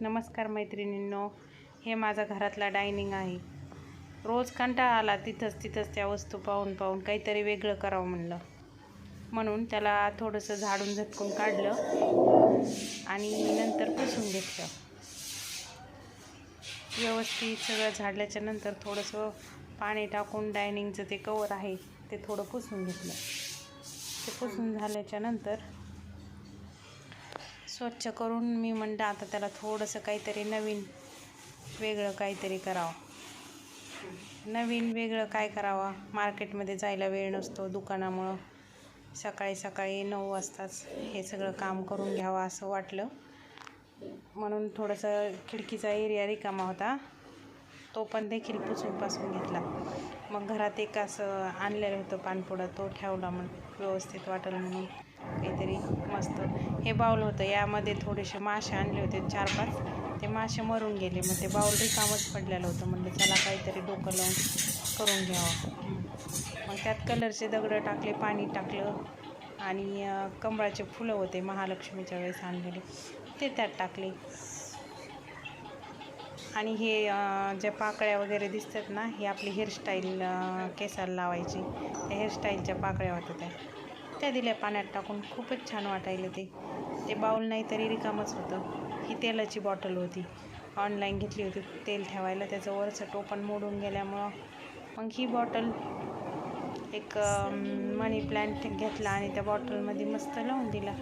नमस्कार मैत्रिणींनो हे माझा घरातला डायनिंग आहे. रोज कंटाळा आला तिथंच तिथंच त्या वस्तू पाहून पाहून काहीतरी वेगळं करावं म्हणलं. म्हणून त्याला थोडंसं झाडून झटकून काढलं आणि नंतर पुसून घेतलं. व्यवस्थित सगळं झाडल्याच्या नंतर थोडंसं पाणी टाकून डायनिंगचं ते कवर आहे ते थोडं पुसून घेतलं. ते पुसून झाल्याच्यानंतर स्वच्छ करून मी म्हणलं आता त्याला थोडंसं काहीतरी नवीन वेगळं काहीतरी करावं. नवीन वेगळं काय करावं? मार्केटमध्ये जायला वेळ नसतो दुकानामुळं. सकाळी सकाळी नऊ वाजताच हे सगळं काम करून घ्यावं असं वाटलं. म्हणून थोडंसं खिडकीचा एरिया रिकामा होता. तो पण देखील पुसून पासून घेतला. मग घरात एक असं आणलेलं होतं पानपुडा तो ठेवला मग व्यवस्थित वाटेल म्हणून. काहीतरी मस्त. हे बाऊल होतं. यामध्ये थोडेसे मासे आणले होते चार पाच. ते मासे मरून गेले. मग ते बाऊल रिकामच पडलेलं होतं. म्हणलं चला काहीतरी डोकं लावून करून घ्यावं. मग त्यात कलरचे दगडं टाकले पाणी टाकलं आणि कमळाचे फुलं होते महालक्ष्मीच्या वेळेस आणलेले. ते त्यात टाकले. आणि हे ज्या पाकळ्या वगैरे दिसतात ना ही आपली हेअरस्टाईल केसाला लावायची. त्या हेअरस्टाईलच्या पाकळ्या होत्या त्या. त्या दिल्या पाण्यात टाकून. खूपच छान वाटायलं ते. ते बाऊल नाही तरी रिकामच होतं. ही तेलाची बॉटल होती. ऑनलाईन घेतली होती. तेल ठेवायला त्याचं वरचं टोपण मोडून गेल्यामुळं मग ही बॉटल एक मनी प्लॅन्ट घेतला आणि त्या बॉटलमध्ये मस्त लावून दिला.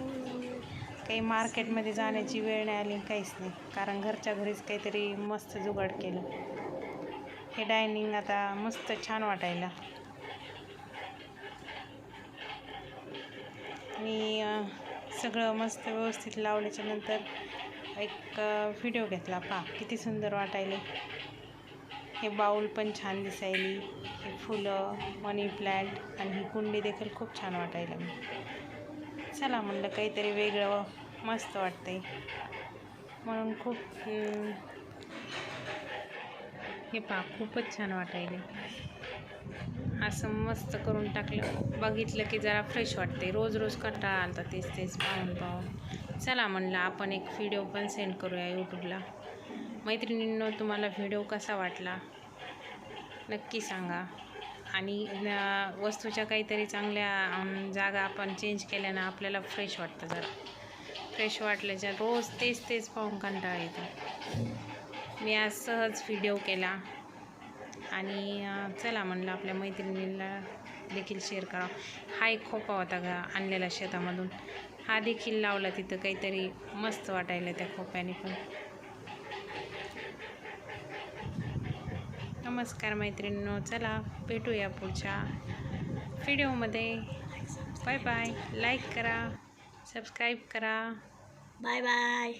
काही मार्केटमध्ये जाण्याची वेळ नाही आली काहीच नाही. कारण घरच्या घरीच काहीतरी मस्त जुगाड केलं. हे डायनिंग आता मस्त छान वाटायला. आणि सगळं मस्त व्यवस्थित लावल्याच्या नंतर एक व्हिडिओ घेतला. पा किती सुंदर वाटायले. हे बाऊल पण छान दिसायली. हे फुलं मनी प्लॅन्ट आणि ही कुंडी देखील खूप छान वाटायला. मी चला म्हणलं काहीतरी वेगळं मस्त वाटतंय. म्हणून खूप हे पहा खूपच छान वाटायले. असं मस्त करून टाकलं. बघितलं की जरा फ्रेश वाटते रोज रोज कंटाळा आलता तेच तेच पाहून पाहून. चला म्हणलं आपण एक व्हिडिओ पण सेंड करूया यूट्यूबला मैत्रिणींनो तुम्हाला व्हिडिओ कसा वाटला? नक्की सांगा. आणि वस्तूच्या काहीतरी चांगल्या जागा आपण चेंज केल्यानं आपल्याला फ्रेश वाटतं जरा. फ्रेश वाटल्याच्या रोज तेच तेच पाहून कंटाळा येतो. मी आज सहज व्हिडिओ केला. आणि चला म्हणलं आपल्या मैत्रिणींना देखील शेअर करा हा एक खोपा होता गा आणलेला शेतामधून. हा देखील लावला तिथं काहीतरी मस्त वाटायला त्या खोप्याने पण. नमस्कार मैत्रिणींनो चला भेटूया पुढच्या व्हिडिओमध्ये बाय बाय लाईक करा सबस्क्राईब करा. Bye bye